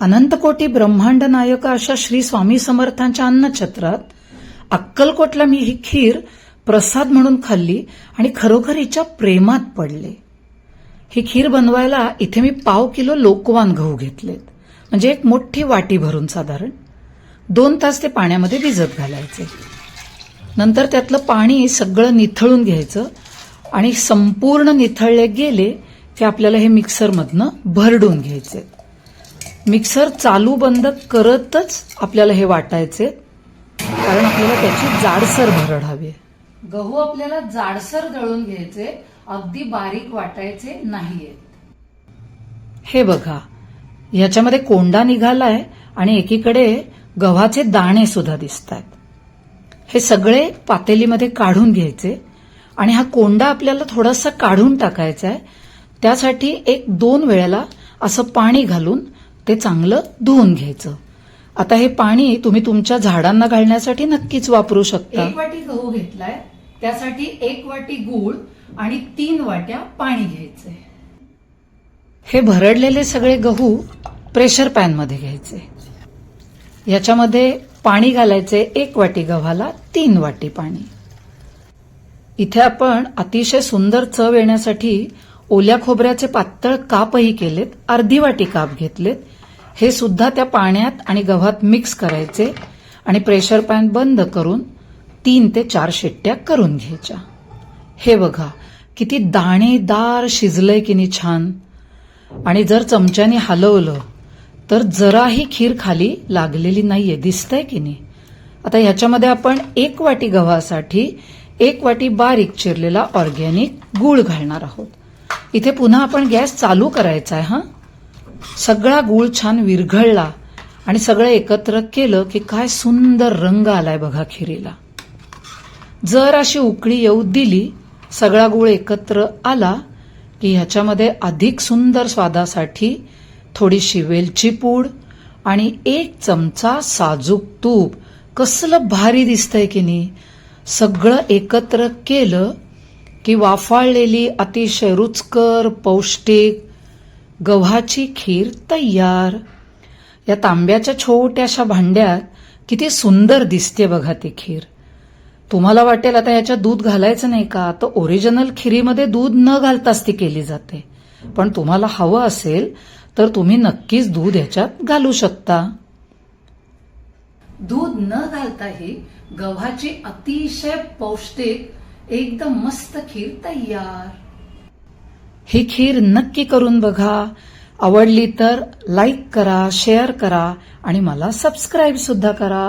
अनंतकोटी ब्रह्मांड नायक अशा श्री स्वामी समर्थांच्या अन्नछत्रात अक्कलकोटला मी ही खीर प्रसाद म्हणून खाल्ली आणि खरोखर हिच्या प्रेमात पडले. ही खीर बनवायला इथे मी पाव किलो लोकवान गहू घेतलेत. म्हणजे एक मोठी वाटी भरून साधारण दोन तास ते पाण्यामध्ये भिजत घालायचे. नंतर त्यातलं पाणी सगळं निथळून घ्यायचं आणि संपूर्ण निथळले गेले की आपल्याला हे मिक्सरमधनं भरडून घ्यायचे. मिक्सर चालू बंद करतच आपल्याला हे वाटायचे. कारण आपल्याला त्याची जाडसर भरड हवी. गहू आपल्याला जाडसर दळून घ्यायचे अगदी बारीक वाटायचे नाहीयेत हे बघा ह्याच्यामध्ये कोंडा निघालाय आणि एकीकडे गव्हाचे दाणे सुद्धा दिसत आहेत हे सगळे पातेलीमध्ये काढून घ्यायचे आणि हा कोंडा आपल्याला थोडासा काढून टाकायचा आहे त्यासाठी एक दोन वेळेला असं पाणी घालून ते चांगलं धुवून घ्यायचं. आता हे पाणी तुम्ही तुमच्या झाडांना घालण्यासाठी नक्कीच वापरू शकता. एक वाटी गहू घेतलाय त्यासाठी एक वाटी गूळ आणि तीन वाट्या पाणी घ्यायचंय. हे भरडलेले सगळे गहू प्रेशर पॅनमध्ये घ्यायचे. याच्यामध्ये पाणी घालायचे एक वाटी गव्हाला तीन वाटी पाणी. इथे आपण अतिशय सुंदर चव येण्यासाठी ओल्या खोबऱ्याचे पातळ कापही केलेत अर्धी वाटी काप घेतलेत हे सुद्धा त्या पाण्यात आणि गव्हात मिक्स करायचे आणि प्रेशर पॅन बंद करून तीन ते चार शिट्ट्या करून घ्यायच्या. हे बघा किती दाणेदार शिजलंय की नाही छान. आणि जर चमच्याने हलवलं तर जराही खीर खाली लागलेली नाहीये. दिसतंय की नाही? आता ह्याच्यामध्ये आपण एक वाटी गव्हासाठी एक वाटी बारीक चिरलेला ऑर्गॅनिक गूळ घालणार आहोत. इथे पुन्हा आपण गॅस चालू करायचा आहे हा. सगळा गूळ छान विरघळला आणि सगळं एकत्र केलं की काय सुंदर रंग आलाय बघा खिरीला. जर अशी उकळी येऊ दिली सगळा गूळ एकत्र आला की ह्याच्यामध्ये अधिक सुंदर स्वादासाठी थोडीशी वेलची पूड आणि एक चमचा साजूक तूप. कसलं भारी दिसतंय की नाही? सगळं एकत्र केलं की वाफाळलेली अतिशय रुचकर पौष्टिक गव्हाची खीर तयार. या तांब्याच्या छोट्याशा भांड्यात किती सुंदर दिसते बघा ती खीर. तुम्हाला वाटेल आता याच्यात दूध घालायचं नाही का? तर ओरिजिनल खिरीमध्ये दूध न घालताच ती केली जाते. पण तुम्हाला हवं असेल तर तुम्ही नक्कीच दूध याच्यात घालू शकता. दूध न घालताही गव्हाची अतिशय पौष्टिक एकदम मस्त खीर तयार. ही खीर नक्की करून बघा. आवडली तर लाईक करा शेअर करा आणि मला सबस्क्राईब सुद्धा करा.